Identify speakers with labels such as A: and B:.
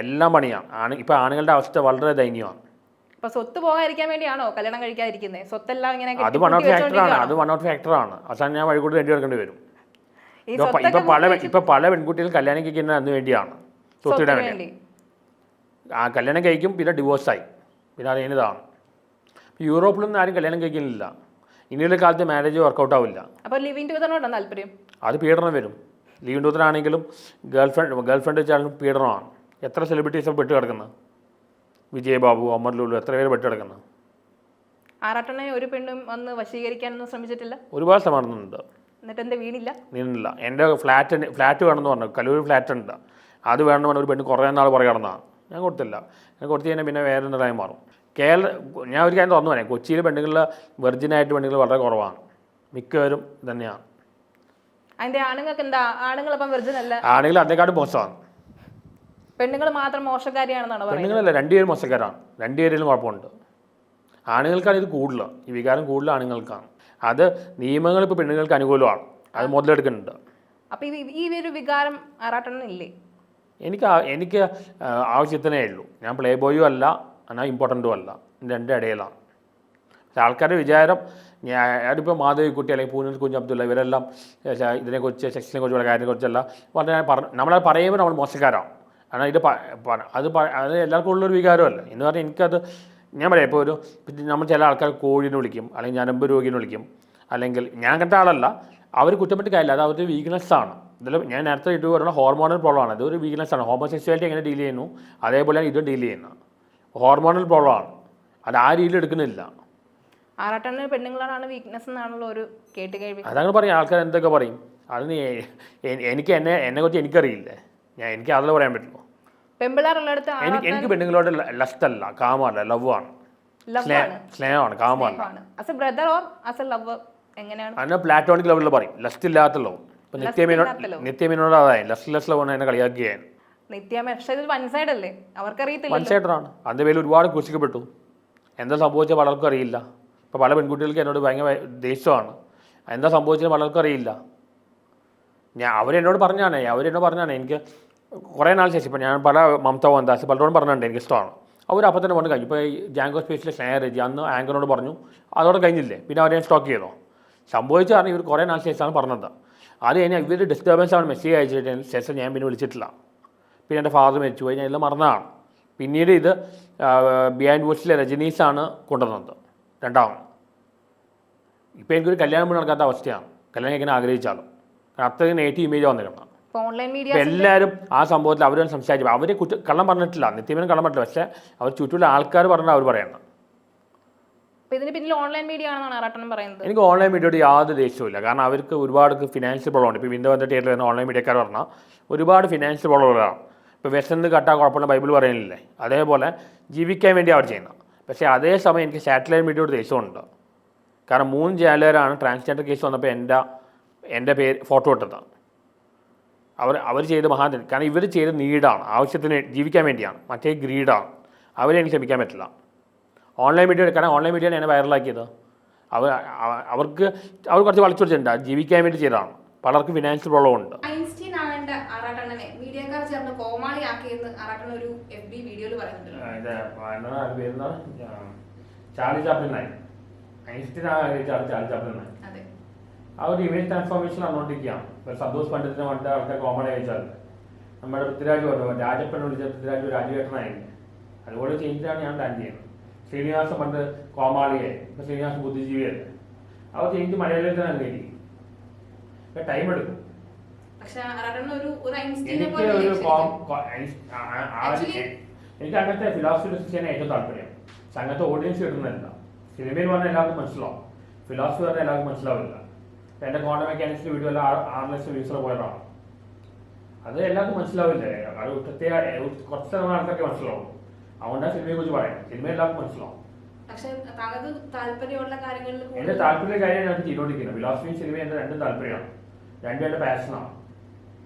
A: എല്ലാം പണിയാണ് ആണ് ഇപ്പം ആണുങ്ങളുടെ അവസ്ഥ വളരെ ദയനീയമാണ്.
B: അപ്പൊ സ്വത്ത് പോകാതിരിക്കാൻ വേണ്ടിയാണോ കല്യാണം കഴിക്കാതിരിക്കുന്നത് സ്വത്തെല്ലാം ഇങ്ങനെ
A: അത് വൺ ഔട്ട് ഫാക്ടറാണ് അത് വൺ ഔട്ട് ഫാക്ടറാണ് അവസാനം ഞാൻ വഴി കൂടി വേണ്ടി എടുക്കേണ്ടി വരും. ഇപ്പൊ പല ഇപ്പൊ പല പെൺകുട്ടികൾ കല്യാണം കഴിക്കുന്നത് അതിന് വേണ്ടിയാണ്. സ്വത്തിടാൻ വേണ്ടി. ആ കല്യാണം കഴിക്കും പിന്നെ ഡിവോഴ്സായി പിന്നെ അത് ഇതാണ് യൂറോപ്പിലൊന്നും ആരും കല്യാണം കഴിക്കുന്നില്ല. ഇനിയുള്ള കാലത്ത് മാരേജ് വർക്കൗട്ട് ആവില്ല.
B: അപ്പോൾ ലിവിങ് ടുഗദറിനോടാണ് താല്പര്യം?
A: അത് പീഡനം വരും. ലിവിങ് ടൂത്തനാണെങ്കിലും ഗേൾ ഗേൾഫ്രണ്ട് ഗേൾ ഫ്രണ്ട് വെച്ചാലും പീഡനമാണ്. എത്ര സെലിബ്രിറ്റീസ് പെട്ട് കിടക്കുന്നത്? വിജയബാബു അമർ ലുലു എത്ര പേര് പെട്ട് കിടക്കുന്നത്
B: ഒരു പെണ്ണും വന്ന് വശീകരിക്കാനൊന്നും ശ്രമിച്ചിട്ടില്ല.
A: ഒരുപാട് സമാധാനമുണ്ട്
B: എന്നിട്ട് എന്താ വീണില്ല?
A: എന്റെ ഫ്ലാറ്റ് ഫ്ലാറ്റ് വേണമെന്ന് പറഞ്ഞു. കല്ലൂർ ഫ്ലാറ്റ് ഉണ്ട്. അത് വേണമെന്ന് പറഞ്ഞ ഒരു പെണ്ണ് കുറേ നാൾ പുറകെ കിടന്നതാണ് ഞാൻ കൊടുത്തില്ല. ഞാൻ കൊടുത്തു കഴിഞ്ഞാൽ പിന്നെ വേറെ എന്തെങ്കിലും മാറും. കേരള ഞാൻ ഒരു കാര്യം തുറന്നു പറയാം കൊച്ചിയിൽ പെണ്ണുങ്ങളിൽ വെർജിനായിട്ട് പെണ്ണുങ്ങൾ വളരെ കുറവാണ്. മിക്കവരും തന്നെയാണ്
B: അതിന്റെ ആണുങ്ങൾക്ക് എന്താ? ആണുങ്ങൾ അപ്പം വെറുതെ അല്ല.
A: ആണെങ്കിൽ അതിനെക്കാട്ടും മോശമാണ്.
B: പെണ്ണുങ്ങൾ മാത്രം മോശക്കാരിയാണെന്നാണ് പറയുന്നത്?
A: പെണ്ണുങ്ങളല്ല രണ്ടുപേരും മോശക്കാരാണ്. രണ്ടുപേരിലും കുഴപ്പമുണ്ട്. ആണുങ്ങൾക്കാണ് ഇത് കൂടുതൽ ഈ വികാരം കൂടുതൽ ആണുങ്ങൾക്കാണ്. അത് നിയമങ്ങൾ ഇപ്പോൾ പെണ്ണുങ്ങൾക്ക് അനുകൂലമാണ്. അത് മുതലെടുക്കുന്നുണ്ട്.
B: അപ്പോൾ ഈ ഒരു വികാരം ആറാട്ടെണ്ണ ഇല്ലേ
A: എനിക്ക് എനിക്ക് ആവശ്യത്തിനേ ഉള്ളൂ. ഞാൻ പ്ലേ ബോയും അല്ല എന്നാൽ ഇമ്പോർട്ടന്റും അല്ല. രണ്ട് ഇടയിലാണ്. പക്ഷെ ആൾക്കാരുടെ വിചാരം ഞാനിപ്പോൾ മാധവിക്കുട്ടി അല്ലെങ്കിൽ പൂനൽ കുഞ്ഞ് അബ്ദുള്ള ഇവരെല്ലാം ഇതിനെക്കുറിച്ച് ശക്തിനെക്കുറിച്ചുള്ള കാര്യത്തെക്കുറിച്ചല്ല പറഞ്ഞാൽ വളരെ പറഞ്ഞു നമ്മളത് പറയുമ്പോൾ നമ്മൾ മോശക്കാരാണ്. കാരണം ഇത് അത് അത് എല്ലാവർക്കും ഉള്ളൊരു വികാരമല്ല. എന്ന് പറഞ്ഞാൽ എനിക്കത് ഞാൻ പറയാം ഇപ്പോൾ ഒരു നമ്മൾ ചില ആൾക്കാർ കോഴിനെ വിളിക്കും അല്ലെങ്കിൽ ഞാൻ ഞരമ്പ് രോഗിനെ വിളിക്കും അല്ലെങ്കിൽ ഞാൻ കണ്ട ആളല്ല അവർ കുറ്റപ്പെട്ട് കാര്യമില്ല. അത് അവരുടെ വീക്ക്നെസ് ആണ്. ഇതിൽ ഞാൻ നേരത്തെ ഇട്ട് പറയുന്ന ഹോർമോണൽ പ്രോബ്ലം ആണ്. ഇതൊരു വീക്ക്നെസ് ആണ്. ഹോമോസെക്സ്വാലിറ്റി എങ്ങനെ ഡീൽ ചെയ്യുന്നു? അതേപോലെ ഇതും ഡീൽ ചെയ്യുന്നത്. ഹോർമോണൽ പ്രോബ്ലം ആണ്. അത് ആ രീതിയിൽ എടുക്കുന്നില്ല.
B: ആറാട്ടെണ്ണ പെണ്ണുങ്ങളാണ് വീക്ക്നെസ് എന്നാണല്ലോ ഒരു കേട്ട് കേൾവി
A: അതങ്ങനെ പറയും. ആൾക്കാർ എന്തൊക്കെ പറയും? അത് എനിക്ക് എന്നെ എന്നെ കുറിച്ച് എനിക്കറിയില്ലേ. ഞാൻ എനിക്ക് അതിൽ പറയാൻ പറ്റുള്ളൂ.
B: പെമ്പിളാറുള്ളിടത്ത്
A: എനിക്ക് എനിക്ക് പെണ്ണുങ്ങളോട് ലസ്റ്റ് അല്ല കാമല്ല ലവ് ആണ് സ്നേഹമാണ് കാമല്ല
B: brother or as a love എങ്ങനെയാണ്?
A: അതിനെ പ്ലാറ്റോണിക് ലെവലിൽ പറയും. ലസ്റ്റ് ഇല്ലാത്ത ലവ് നിത്യമേനോട് നിത്യമേനോട് love. ലസ്റ്റ് ലെസ് ലവ് എന്നെ കളിയാക്കുകയാണ്.
B: നിത്യമ പക്ഷെ ഇത് വൺ സൈഡ് അല്ലേ? അവർക്കറിയത്തില്ല
A: വൺ സൈഡറാണ് അതിന്റെ പേരിൽ ഒരുപാട് കുശിക്കപ്പെട്ടു. എന്താ സംഭവിച്ചാൽ പലർക്കും അറിയില്ല. ഇപ്പോൾ പല പെൺകുട്ടികൾക്ക് എന്നോട് ഭയങ്കര ദേഷ്യമാണ്. എന്താ സംഭവിച്ചത് പലർക്കും അറിയില്ല. ഞാൻ അവരെന്നോട് പറഞ്ഞാണ് അവരെന്നോട് പറഞ്ഞാണ് എനിക്ക് കുറേ നാൾ ശേഷം ഇപ്പോൾ ഞാൻ പല മമത മോഹൻദാസ് പലരോടും പറഞ്ഞിട്ടുണ്ട് എനിക്ക് ഇഷ്ടമാണ് അവർ അപ്പം തന്നെ പറഞ്ഞു കഴിഞ്ഞു. ഇപ്പോൾ ഈ ജാങ്കോ സ്പേസിലെ സ്നേഹരജി അന്ന് ആങ്കറിനോട് പറഞ്ഞു. അതോടെ കഴിഞ്ഞില്ലേ? പിന്നെ അവരെ സ്റ്റോക്ക് ചെയ്തോ. സംഭവിച്ചു കാരണം ഇവർ കുറേ നാൾ ശേഷമാണ് പറഞ്ഞത്. അത് കഴിഞ്ഞാൽ ഇവർ ഡിസ്റ്റർബൻസ് ആണ് മെസ്സേജ് അയച്ചിട്ട് ശേഷം ഞാൻ പിന്നെ വിളിച്ചിട്ടില്ല. പിന്നെ എന്റെ ഫാദർ മരിച്ചു പോയി. ഞാൻ എല്ലാം മറന്നതാണ്. പിന്നീട് ഇത് ബിയാൻഡ് വോസിലെ രജനീസാണ് കൊണ്ടുവന്നത്. രണ്ടാമത്. ഇപ്പോൾ എനിക്കൊരു കല്യാണം പോലും നടക്കാത്ത അവസ്ഥയാണ്. കല്യാണം കഴിക്കാൻ ആഗ്രഹിച്ചാലും കാരണം അത്രയും നെഗറ്റീവ് ഇമേജ് വന്നിരിക്കണം
B: ഓൺലൈൻ മീഡിയ
A: എല്ലാവരും ആ സംഭവത്തിൽ അവരും സംസാരിച്ചു. അവരെ കുറ്റ കള്ളം പറഞ്ഞിട്ടില്ല. നിത്യമനും കള്ളം പറഞ്ഞിട്ടില്ല. പക്ഷെ അവർ ചുറ്റുമുള്ള ആൾക്കാർ പറഞ്ഞാൽ അവർ
B: ഇതിന് പിന്നിൽ ഓൺലൈൻ മീഡിയ ആണെന്നാണ് ആറാട്ടൻ പറയുന്നത്.
A: എനിക്ക് ഓൺലൈൻ മീഡിയയോട് യാതൊരു ദേഷ്യമില്ല കാരണം അവർക്ക് ഒരുപാട് ഫിനാൻഷ്യൽ പ്രോബ്ലം ഉണ്ട്. ഇപ്പോൾ വിൻഡോ തിയേറ്ററിൽ വരുന്ന ഓൺലൈൻ മീഡിയക്കാർ പറഞ്ഞാൽ ഒരുപാട് ഫിനാൻഷ്യൽ പ്രോബ്ലമുള്ളതാണ് ഇപ്പോൾ വിശന്ന് കട്ടാ കുഴപ്പമില്ല ബൈബിൾ പറയുന്നില്ലേ? അതേപോലെ ജീവിക്കാൻ വേണ്ടി അവർ ചെയ്യുന്നത് പക്ഷേ അതേസമയം എനിക്ക് സാറ്റലൈറ്റ് മീഡിയയോട് ദേഷ്യമുണ്ട്. കാരണം മൂന്ന് ചാനലുകാരാണ് ട്രാൻസ്ജെൻഡർ കേസ് വന്നപ്പോൾ എന്റെ എന്റെ പേര് ഫോട്ടോ ഇട്ടത്. അവർ അവർ ചെയ്ത മഹാജൻ കാരണം ഇവർ ചെയ്ത നീഡാണ് ആവശ്യത്തിന് ജീവിക്കാൻ വേണ്ടിയാണ്. മറ്റേ ഗ്രീഡാണ്. അവരെ എനിക്ക് ക്ഷമിക്കാൻ പറ്റില്ല. ഓൺലൈൻ മീഡിയ കാരണം ഓൺലൈൻ മീഡിയ എന്നെ വൈറലാക്കിയത്. അവർ അവർക്ക് അവർ കുറച്ച് വളച്ചു കൊടുത്തിട്ടുണ്ട്. ജീവിക്കാൻ വേണ്ടി ചെയ്തതാണ്. പലർക്കും ഫിനാൻഷ്യൽ പ്രോബ്ലം ഉണ്ട്.
B: ഐൻസ്റ്റീൻ ആവേണ്ട ആറാട്ടണ്ണനെ. മീഡിയക്കാർ ചേർന്ന് കോമാളിയാക്കിയെന്ന് ആറാട്ടൻ ഒരു എഫ് ബി വീഡിയോയിൽ പറയുന്നുണ്ട്.
A: ചാർലി ചാപ്ലിനായി ഐൻസ്റ്റീൻ ചാർലി ചാപ്ലിനായി
B: അതെ
A: ആ ഒരു ഇമേജ് ട്രാൻസ്ഫോർമേഷൻ വന്നുകൊണ്ടിരിക്കുകയാണ്. സന്തോഷ് പണ്ഡിറ്റിനെ പണ്ട് ആൾക്കാർ കോമഡി അയച്ചാൽ നമ്മുടെ പൃഥ്വിരാജ് പറഞ്ഞു രാജപ്പൻ വിളിച്ച പൃഥ്വിരാജ് രാജുവേട്ടനായിരുന്നു അതുപോലെ ചേഞ്ചാണ് ഞാൻ പ്ലാൻ ചെയ്യുന്നത്. ശ്രീനിവാസൻ പണ്ട് കോമാളിയെ ഇപ്പൊ ശ്രീനിവാസൻ ബുദ്ധിജീവിയല്ലേ അവ ചേഞ്ച് മലയാളത്തിൽ തന്നെ അംഗീകരിക്കും ടൈം എടുക്കും. എനിക്ക് ഒരു എനിക്ക് അങ്ങനത്തെ ഫിലോസഫി ചെയ്യാൻ ഏറ്റവും താല്പര്യം. പക്ഷെ അങ്ങനത്തെ ഓഡിയൻസ് കിട്ടുന്നില്ല സിനിമയിൽ പറഞ്ഞാൽ എല്ലാവർക്കും മനസ്സിലാവും. ഫിലോസഫി പറഞ്ഞാൽ എല്ലാവർക്കും മനസ്സിലാവില്ല. എന്റെ ക്വാണ്ടം മെക്കാനിക്സിന്റെ വീഡിയോ എല്ലാം ആറ് യൂസർ ലക്ഷം പോയതാണ്. അത് എല്ലാവർക്കും മനസ്സിലാവില്ലേ? അത് പ്രത്യേക കുറച്ച് ശതമാനത്തൊക്കെ മനസ്സിലാവും. അതുകൊണ്ടാണ് സിനിമയെ കുറിച്ച് പറയാം സിനിമ എല്ലാവർക്കും മനസ്സിലാവും. എന്റെ താല്പര്യ കാര്യം ഞാൻ തീരുമാനിക്കുന്നത് ഫിലോസഫിയും സിനിമയും എന്റെ രണ്ടും താല്പര്യമാണ്. രണ്ടും എന്റെ പാഷനാണ്